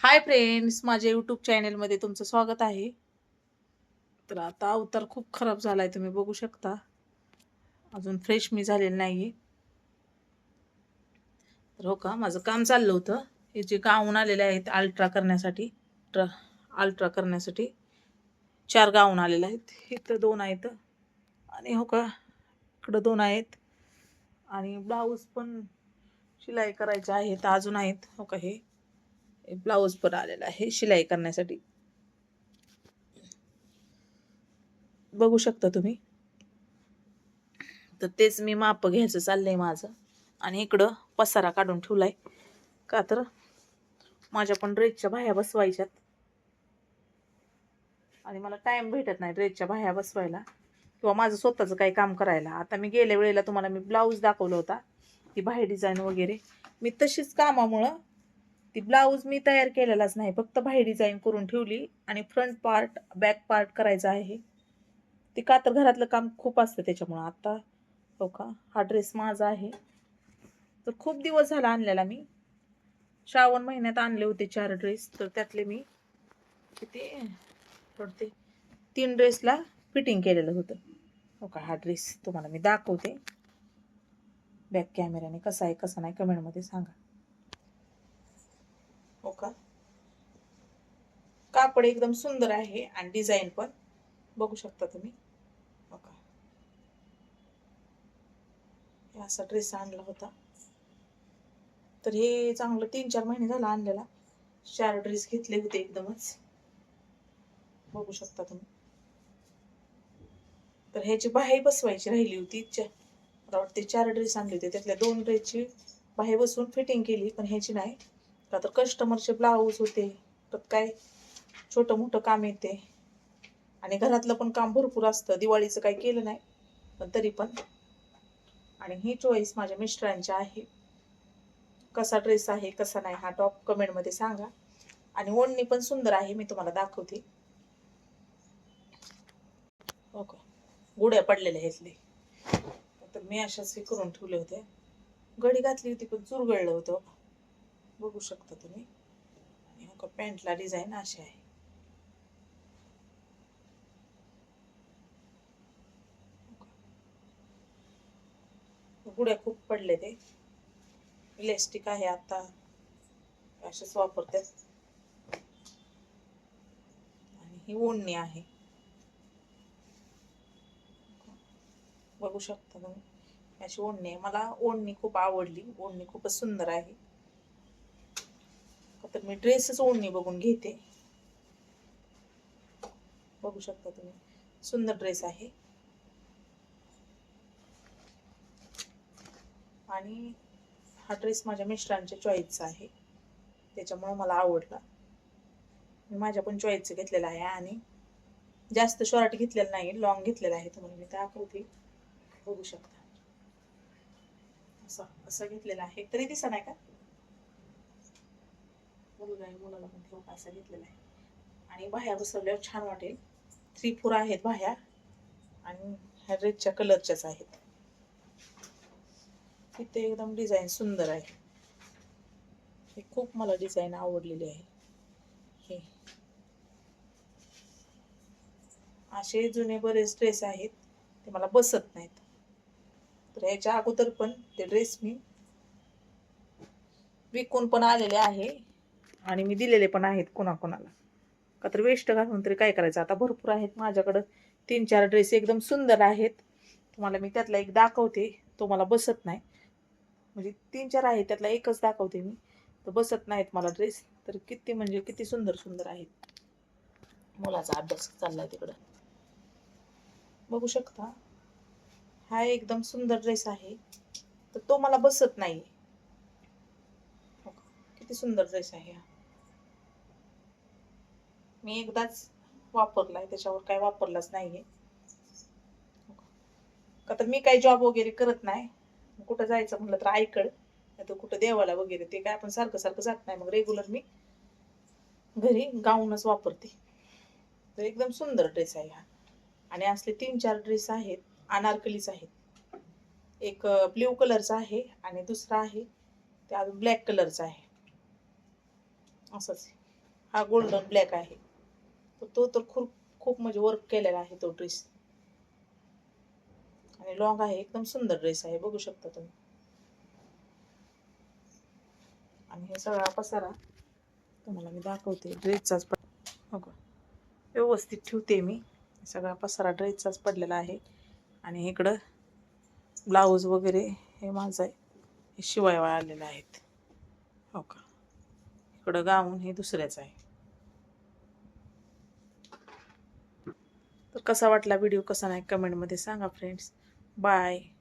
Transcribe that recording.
Hi friends माझ्या YouTube चॅनेलमध्ये तुमचं स्वागत आहे. तर आता अवतार खूप खराब झाला आहे तुम्ही बघू शकता. अजून फ्रेश मी झालेलं नाही आहे तर हो का माझं काम चाललं होतं. हे जे गाऊन आलेले आहेत अल्ट्रा करण्यासाठी ट्र अल्ट्रा करण्यासाठी चार गाऊन आलेले आहेत. इथं दोन आहेत. आणि हो का इकडं दोन आहेत. आणि ब्लाऊज पण शिलाई करायचे आहेत अजून आहेत. हो का हे ब्लाऊज पण आलेला आहे शिलाई करण्यासाठी. बघू शकता तुम्ही. तर तेच मी माप घ्यायचं चाललंय माझं. आणि इकडं पसारा काढून ठेवलाय. का तर? माझ्या पण ड्रेसच्या बाह्या बसवायच्यात. आणि मला टाइम भेटत नाही ड्रेसच्या बाह्या बसवायला. किंवा माझं स्वतःचं काही काम करायला. आता मी गेल्या वेळेला तुम्हाला मी ब्लाऊज दाखवला होता. ती बाहेर डिझाईन वगैरे. मी तशीच कामामुळं ती ब्लाऊज मी तयार केलेलाच नाही. फक्त बाहेर डिझाईन करून ठेवली आणि फ्रंट पार्ट बॅक पार्ट करायचा आहे. ते कातर घरातलं काम खूप असतं त्याच्यामुळं. आत्ता हो का? हा ड्रेस माझा आहे. तर खूप दिवस झाला आणलेला मी. श्रावण महिन्यात आणले होते चार ड्रेस तर त्यातले मी किती? थोडते तीन ड्रेसला फिटिंग केलेलं होतं. हो का? हा ड्रेस तुम्हाला मी दाखवते. बॅक कॅमेऱ्याने कसा आहे कसा नाही कमेंटमध्ये सांगा हो का कापड एकदम सुंदर आहे आणि डिझाईन पण बघू शकता तुम्ही. बघा. असा ड्रेस आणला होता. तर हे चांगलं तीन चार महिने झाला आणलेला. चार ड्रेस घेतले होते एकदमच. बघू शकता तुम्ही. तर ह्याची बाहे बसवायची राहिली होती. मला वाटते चार ड्रेस आणले होते. त्यातल्या दोन ड्रेसची बाहे बसवून फिटिंग केली पण ह्याची नाही. का तर कस्टमरचे ब्लाऊज होते. तर काय? छोटं मोठं काम येते. आणि घरातलं पण काम भरपूर असतं. दिवाळीचं काही केलं नाही पण तरी पण. आणि ही चॉईस माझ्या मिस्टरांची आहे. कसा ड्रेस आहे कसा नाही हा टॉप कमेंटमध्ये सांगा. आणि ओढणी पण सुंदर आहे मी तुम्हाला दाखवते. हो ओके गुड्या पडलेल्या ह्यातले. तर मी अशाच हे करून ठेवले होते. घडी घातली होती पण चुरगळलं होतं. बघू शकता तुम्ही. हो का पॅन्टला डिझाईन अशी आहे. गुड्या खूप पडले ते. इलेस्टिक आहे आता. असेच वापरतात. आणि ही ओढणी आहे. बघू शकता तुम्ही. अशी ओढणी आहे. मला ओढणी खूप आवडली. ओढणी खूपच सुंदर आहे. तर मी ड्रेसच ओढणी बघून घेते. बघू शकता तुम्ही. सुंदर ड्रेस आहे. आणि हा ड्रेस माझ्या मिस्टरांच्या चॉईसचा आहे. त्याच्यामुळं मला आवडला. मी माझ्या पण चॉईसचं घेतलेला आहे आणि जास्त शॉर्ट घेतलेला नाही लॉंग घेतलेला आहे तुम्हाला मी त्या आकृती बघू शकता. असं असं घेतलेलं आहे. तरी दिसा नाही का? मुलगा आहे मुलाला पण ठेवू असं घेतलेला आहे. आणि बाह्या बसवल्यावर छान वाटेल. थ्री फोर आहेत बाह्या. आणि ह्या ड्रेसच्या कलरच्याच आहेत. इथे एकदम डिझाईन सुंदर आहे. हे खूप मला डिझाईन आवडलेली आहे. हे. असे जुने बरेच ड्रेस आहेत ते मला बसत नाहीत. तर याच्या अगोदर पण ते ड्रेस मी विकून पण आलेले आहे आणि मी दिलेले पण आहेत कोणाकोणाला. का तर वेस्ट घालून तरी काय करायचं? आता भरपूर आहेत माझ्याकडं. तीन चार ड्रेस एकदम सुंदर आहेत. तुम्हाला मी त्यातला एक दाखवते तो मला बसत नाही. म्हणजे तीन चार आहेत त्यातला एकच दाखवते मी. तर बसत नाहीत मला ड्रेस तर किती म्हणजे किती सुंदर सुंदर आहेत. मुलाचा अभ्यास चाललाय तिकडं. बघू शकता. हा एकदम सुंदर ड्रेस आहे. तर तो मला बसत नाही किती सुंदर ड्रेस आहे हा. मी एकदाच वापरलाय त्याच्यावर काय वापरलाच नाहीये. का तर मी काही जॉब वगैरे करत नाही. कुठं जायचं म्हटलं तर आईकड. नाही तर कुठं देवाला वगैरे ते काय आपण सारखं सारखं जात नाही. मग रेग्युलर मी घरी गाऊनच वापरते. तर एकदम सुंदर ड्रेस आहे हा. आणि असले तीन चार ड्रेस आहेत. अनारकलीच आहेत. एक ब्ल्यू कलरचा आहे आणि दुसरा आहे ते अजून ब्लॅक कलरचा आहे. असंच. हा गोल्डन ब्लॅक आहे. तर तो तर खूप खूप म्हणजे वर्क केलेला आहे तो ड्रेस आणि लॉंग आहे. एकदम सुंदर ड्रेस आहे. बघू शकता तुम्ही. आणि हे सगळा पसारा तुम्हाला मी दाखवते. ड्रेसचाच पड हो का? व्यवस्थित ठेवते मी. सगळा पसारा ड्रेसचाच पडलेला आहे. आणि इकडं ब्लाऊज वगैरे हे माझं आहे. हे शिवाय आलेले आहेत. हो का? इकडं गाऊन हे दुसऱ्याचं आहे. तर कसा वाटला व्हिडिओ कसा नाही कमेंटमध्ये सांगा फ्रेंड्स Bye.